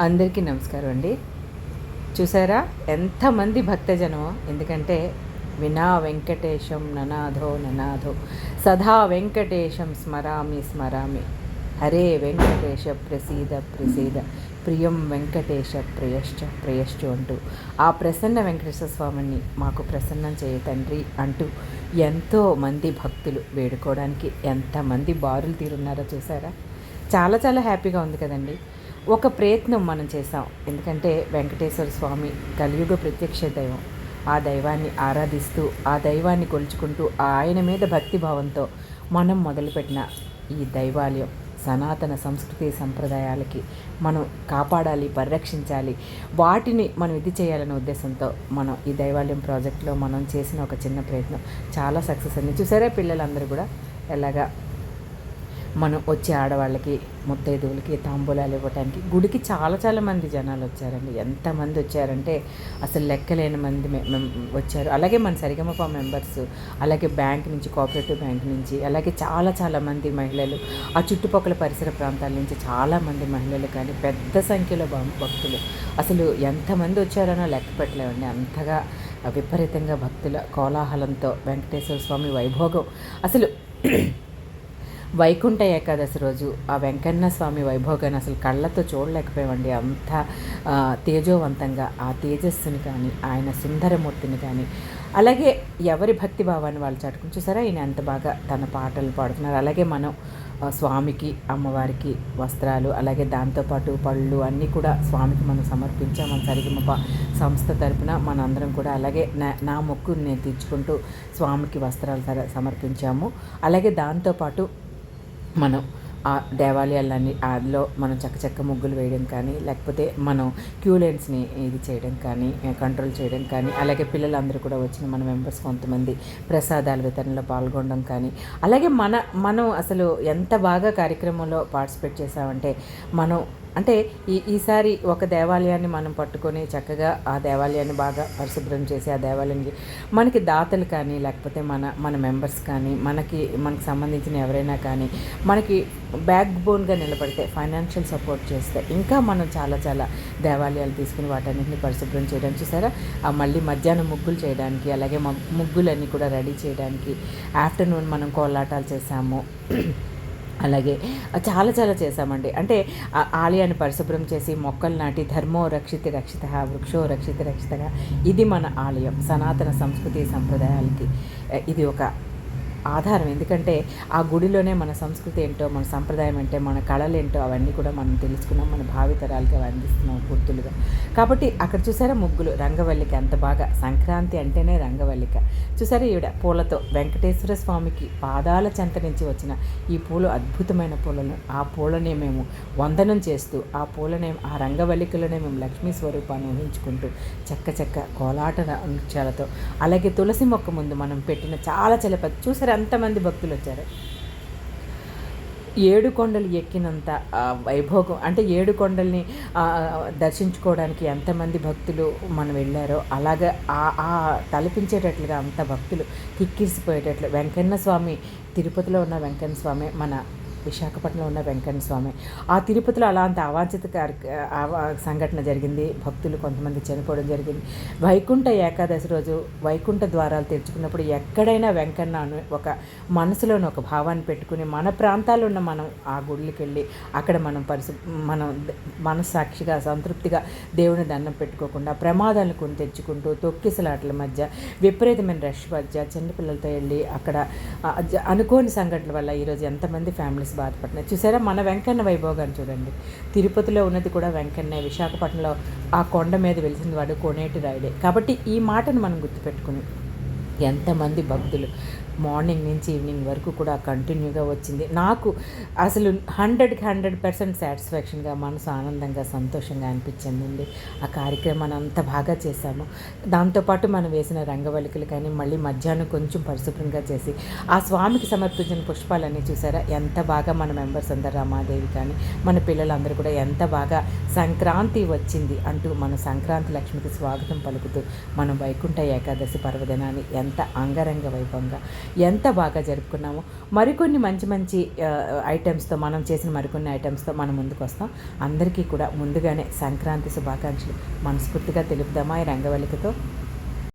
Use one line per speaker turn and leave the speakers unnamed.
అందరికీ నమస్కారం అండి. చూసారా? ఎంతమంది భక్తజనం ఎందుకంటే వినా వెంకటేశం ననాథో ననాథో సదా వెంకటేశం స్మరామి స్మరామి. హరే వెంకటేశ ప్రసీద ప్రసీద. ప్రియం వెంకటేశ ప్రియశ్చ ప్రియశ్చు అంటూ. ఆ ప్రసన్న వెంకటేశ్వర స్వామిని మాకు ప్రసన్నం చేయ తండ్రి అంటూ ఎంతో మంది భక్తులు వేడుకోవడానికి ఎంతమంది బారులు తీరున్నారో చూసారా? చాలా చాలా హ్యాపీగా ఉంది కదండి. ఒక ప్రయత్నం మనం చేసాం ఎందుకంటే వెంకటేశ్వర స్వామి కలియుగ ప్రత్యక్ష దైవం. ఆ దైవాన్ని ఆరాధిస్తూ ఆ దైవాన్ని కొలుచుకుంటూ ఆయన మీద భక్తిభావంతో మనం మొదలుపెట్టిన ఈ దైవాలయం సనాతన సంస్కృతి సంప్రదాయాలకి మనం కాపాడాలి పరిరక్షించాలి. వాటిని మనం ఇది చేయాలనే ఉద్దేశంతో మనం ఈ దైవాలయం ప్రాజెక్ట్లో మనం చేసిన ఒక చిన్న ప్రయత్నం. చాలా సక్సెస్ అయింది. చూసారా పిల్లలందరూ కూడా? ఎలాగా? మనం వచ్చే ఆడవాళ్ళకి ముత్తైదువులకి తాంబూలాలు ఇవ్వటానికి గుడికి చాలా చాలా మంది జనాలు వచ్చారండి. ఎంతమంది వచ్చారంటే అసలు లెక్కలేని మంది మె- మెం- వచ్చారు. అలాగే మన సరిగమప మెంబర్స్ అలాగే బ్యాంక్ నుంచి కోఆపరేటివ్ బ్యాంక్ నుంచి అలాగే చాలా చాలా మంది మహిళలు ఆ చుట్టుపక్కల పరిసర ప్రాంతాల నుంచి చాలా మంది మహిళలు కానీ పెద్ద సంఖ్యలో భక్తులు. అసలు ఎంతమంది వచ్చారనో లెక్క పెట్టలేమండి. అంతగా విపరీతంగా భక్తుల కోలాహలంతో వెంకటేశ్వర స్వామి వైభోగం. అసలు వైకుంఠ ఏకాదశి రోజు ఆ వెంకన్న స్వామి వైభోగాన్ని అసలు కళ్ళతో చూడలేకపోయామండి. అంత తేజోవంతంగా ఆ తేజస్సుని కానీ ఆయన సుందరమూర్తిని కానీ. అలాగే ఎవరి భక్తి భావాన్ని వాళ్ళు చాటుకుని చూసారా? ఈయన ఎంత బాగా తన పాటలు పాడుతున్నారు. అలాగే మనం స్వామికి అమ్మవారికి వస్త్రాలు అలాగే దాంతోపాటు పళ్ళు అన్నీ కూడా స్వామికి మనం సమర్పించాం. మన సరిగమప సంస్థ తరపున మనందరం కూడా అలాగే నా నా మొక్కు నేను తీర్చుకుంటూ స్వామికి వస్త్రాలు సమర్పించాము. అలాగే దాంతోపాటు మనం ఆ దేవాలయాలన్నీ అందులో మనం చక్కచక్క ముగ్గులు వేయడం కానీ లేకపోతే మనం క్యూ లైన్స్ని ఇది చేయడం కానీ కంట్రోల్ చేయడం కానీ అలాగే పిల్లలందరూ కూడా వచ్చిన మన మెంబర్స్ కొంతమంది ప్రసాదాల వితరణలో పాల్గొనడం కానీ అలాగే మన మనం అసలు ఎంత బాగా కార్యక్రమంలో పార్టిసిపేట్ చేసామంటే మనం అంటే ఈ ఈసారి ఒక దేవాలయాన్ని మనం పట్టుకొని చక్కగా ఆ దేవాలయాన్ని బాగా పరిశుభ్రం చేసి ఆ దేవాలయానికి మనకి దాతలు కానీ లేకపోతే మన మన మెంబర్స్ కానీ మనకి మనకు సంబంధించిన ఎవరైనా కానీ మనకి బ్యాక్ బోన్గా నిలబడితే ఫైనాన్షియల్ సపోర్ట్ చేస్తే ఇంకా మనం చాలా చాలా దేవాలయాలు తీసుకుని వాటన్నిటిని పరిశుభ్రం చేయడం చూసారా? ఆ మళ్ళీ మధ్యాహ్నం ముగ్గులు చేయడానికి అలాగే ముగ్గులన్నీ కూడా రెడీ చేయడానికి ఆఫ్టర్నూన్ మనం కోలాటాలు చేసాము. అలాగే చాలా చాలా చేశామండి అంటే ఆ ఆలయాన్ని పరిశుభ్రం చేసి మొక్కలు నాటి ధర్మో రక్షిత రక్షిత వృక్షో రక్షిత రక్షితగా ఇది మన ఆలయం సనాతన సంస్కృతి సంప్రదాయాలకి. ఇది ఒక ఆధారం. ఎందుకంటే ఆ గుడిలోనే మన సంస్కృతి ఏంటో మన సంప్రదాయం ఏంటో మన కళలు ఏంటో అవన్నీ కూడా మనం తెలుసుకున్నాం మన భావితరాలకి అవి అందిస్తున్నాం గుర్తులుగా. కాబట్టి అక్కడ చూసారా ముగ్గులు? రంగవల్లిక అంత బాగా. సంక్రాంతి అంటేనే రంగవల్లిక. చూసారా ఈవిడ పూలతో వెంకటేశ్వర స్వామికి పాదాల చెంత నుంచి వచ్చిన ఈ పూలు అద్భుతమైన పూలను. ఆ పూలనే మేము వందనం చేస్తూ ఆ పూలనే ఆ రంగవల్లికలోనే మేము లక్ష్మీ స్వరూపాన్ని ఊహించుకుంటూ చెక్క చెక్క కోలాట నృత్యాలతో అలాగే తులసి మొక్క ముందు మనం పెట్టిన చాలా చాలా పెద్ద చూసారా ఎంతమంది భక్తులు వచ్చారు. ఏడు కొండలు ఎక్కినంత వైభోగం అంటే ఏడు కొండల్ని దర్శించుకోవడానికి ఎంతమంది భక్తులు మనం వెళ్ళారో అలాగే ఆ ఆ తలపించేటట్లుగా అంత భక్తులు కిక్కిరిసిపోయేటట్లు. వెంకన్న స్వామి తిరుపతిలో ఉన్న వెంకన్న స్వామి మన విశాఖపట్నంలో ఉన్న వెంకన్న స్వామి ఆ తిరుపతిలో అలాంటి అవాంఛిత సంఘటన జరిగింది. భక్తులు కొంతమంది చనిపోవడం జరిగింది. వైకుంఠ ఏకాదశి రోజు వైకుంఠ ద్వారాలు తెరుచుకున్నప్పుడు ఎక్కడైనా వెంకన్న ఒక మనసులోని ఒక భావాన్ని పెట్టుకుని మన ప్రాంతాల్లో ఉన్న మనం ఆ గుడికి వెళ్ళి అక్కడ మనం పరిశు మనం మనస్సాక్షిగా సంతృప్తిగా దేవుని దండం పెట్టుకోకుండా ప్రమాదాలను కొని తెచ్చుకుంటూ తొక్కిసలాటల మధ్య విపరీతమైన రష్ మధ్య చిన్నపిల్లలతో వెళ్ళి అక్కడ అనుకోని సంఘటనల వల్ల ఈరోజు ఎంతమంది ఫ్యామిలీస్ బాధపడుతున్నాయి. చూసారా మన వెంకన్న వైభోగాన్ని చూడండి. తిరుపతిలో ఉన్నది కూడా వెంకన్న విశాఖపట్నంలో ఆ కొండ మీద వెలిసిన వాడు కోనేటి రాయుడే. కాబట్టి ఈ మాటను మనం గుర్తుపెట్టుకుని ఎంతమంది భక్తులు. మార్నింగ్ నుంచి ఈవినింగ్ వరకు కూడా కంటిన్యూగా వచ్చింది. నాకు అసలు హండ్రెడ్కి హండ్రెడ్ పర్సెంట్ సాటిస్ఫాక్షన్గా మనసు ఆనందంగా సంతోషంగా అనిపించిందండి. ఆ కార్యక్రమాన్ని అంత బాగా చేశాము. దాంతోపాటు మనం వేసిన రంగవల్లికలు కానీ మళ్ళీ మధ్యాహ్నం కొంచెం పరిశుభ్రంగా చేసి ఆ స్వామికి సమర్పించిన పుష్పాలన్నీ చూసారా? ఎంత బాగా మన మెంబర్స్ అందరు రమాదేవి కానీ మన పిల్లలందరూ కూడా ఎంత బాగా సంక్రాంతి వచ్చింది అంటూ మన సంక్రాంతి లక్ష్మికి స్వాగతం పలుకుతూ మనం వైకుంఠ ఏకాదశి పర్వదినాన్ని ఎంత అంగరంగ వైభవంగా ఎంత బాగా జరుపుకున్నామో మరికొన్ని మంచి మంచి ఐటమ్స్తో మనం చేసిన మరికొన్ని ఐటమ్స్తో మనం ముందుకు వస్తాం అందరికీ కూడా ముందుగానే సంక్రాంతి శుభాకాంక్షలు. మనస్ఫూర్తిగా తెలుపుదామా ఈ రంగవల్లికతో?